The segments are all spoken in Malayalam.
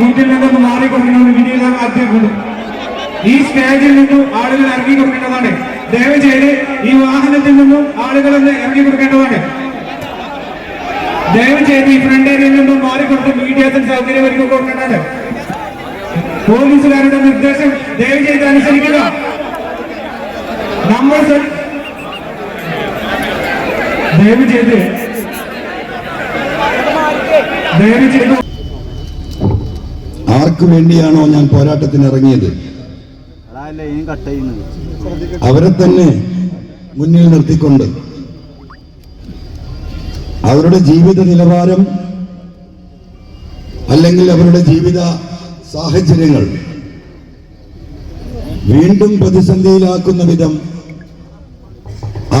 മുന്നിൽ നിന്നൊന്ന് മാറിക്കൊടുക്കണമെന്ന് വിനീതം അധ്യക്ഷനും ഈ സ്റ്റേജിൽ നിന്നും ആളുകൾ ഇറങ്ങി കൊടുക്കേണ്ടതാണ്. ദയവ് ചെയ്ത് ഈ വാഹനത്തിൽ നിന്നും ആളുകളെ ഇറങ്ങി കൊടുക്കേണ്ടതാണ്. ദയവ് ചെയ്ത് ഈ ഫ്രണ്ട് ഏരിയയിൽ നിന്നും മാറിക്കൊടുത്ത് മീഡിയത്തിന് സൗകര്യം ഒരുക്കി കൊടുക്കേണ്ടതാണ്. പോലീസുകാരുടെ നിർദ്ദേശം ദയവ് ചെയ്ത് അനുസരിക്കുക. നമ്മൾ ദയവ് ചെയ്ത് ആർക്കു വേണ്ടിയാണോ ഞാൻ പോരാട്ടത്തിന് ഇറങ്ങിയത്? അവരെ തന്നെ മുന്നിൽ നിർത്തിക്കൊണ്ട് അവരുടെ ജീവിത നിലവാരം അല്ലെങ്കിൽ അവരുടെ ജീവിത സാഹചര്യങ്ങൾ വീണ്ടും പ്രതിസന്ധിയിലാക്കുന്ന വിധം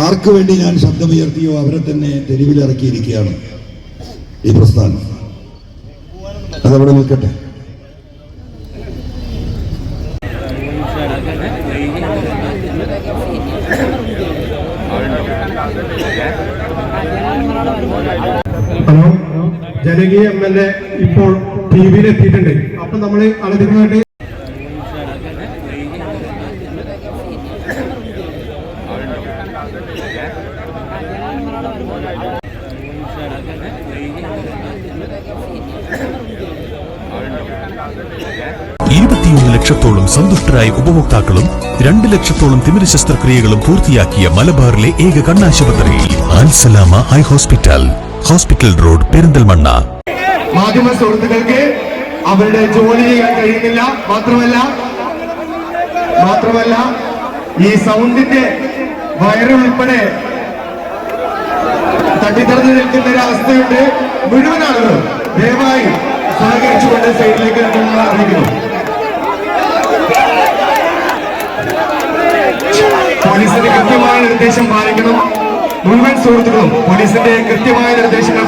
ആർക്കു വേണ്ടി ഞാൻ ശബ്ദമുയർത്തിയോ അവരെ തന്നെ തെരുവിലിറക്കിയിരിക്കുകയാണ് ഈ പ്രസ്ഥാനം. അതവിടെ നിൽക്കട്ടെ. ഹലോ ജനകീയ എം എൽ എ ഇപ്പോൾ ടി വിയിൽ എത്തിയിട്ടുണ്ട് അപ്പൊ നമ്മൾ അതിനുവേണ്ടി ഇരുപത്തിയൊന്ന് ലക്ഷത്തോളം സന്തുഷ്ടരായ ഉപഭോക്താക്കളും രണ്ട് ലക്ഷത്തോളം തിമിര ശസ്ത്രക്രിയകളും പൂർത്തിയാക്കിയ മലബാറിലെ ഏക കണ്ണാശുപത്രി Alsalama high hospital hospital road Perinthalmanna. മാധ്യമ സുഹൃത്തുക്കൾക്ക് അവരുടെ ജോലി ചെയ്യാൻ കഴിയുന്നില്ല. മാത്രമല്ല മാത്രമല്ല ഈ സൗണ്ടിന്റെ വയറുൾപ്പെടെ തട്ടിത്തറന്ന് നിൽക്കുന്ന ഒരു അവസ്ഥയുണ്ട്. മുഴുവൻ ദയവായി സഹകരിച്ചുകൊണ്ട് സൈഡിലേക്ക് നിൽക്കുന്ന അറിയിക്കുന്നു പോലീസിന്റെ കൃത്യമായ നിർദ്ദേശം പാലിക്കണം. മുഴുവൻ സുഹൃത്തുക്കളും പോലീസിന്റെ കൃത്യമായ നിർദ്ദേശങ്ങൾ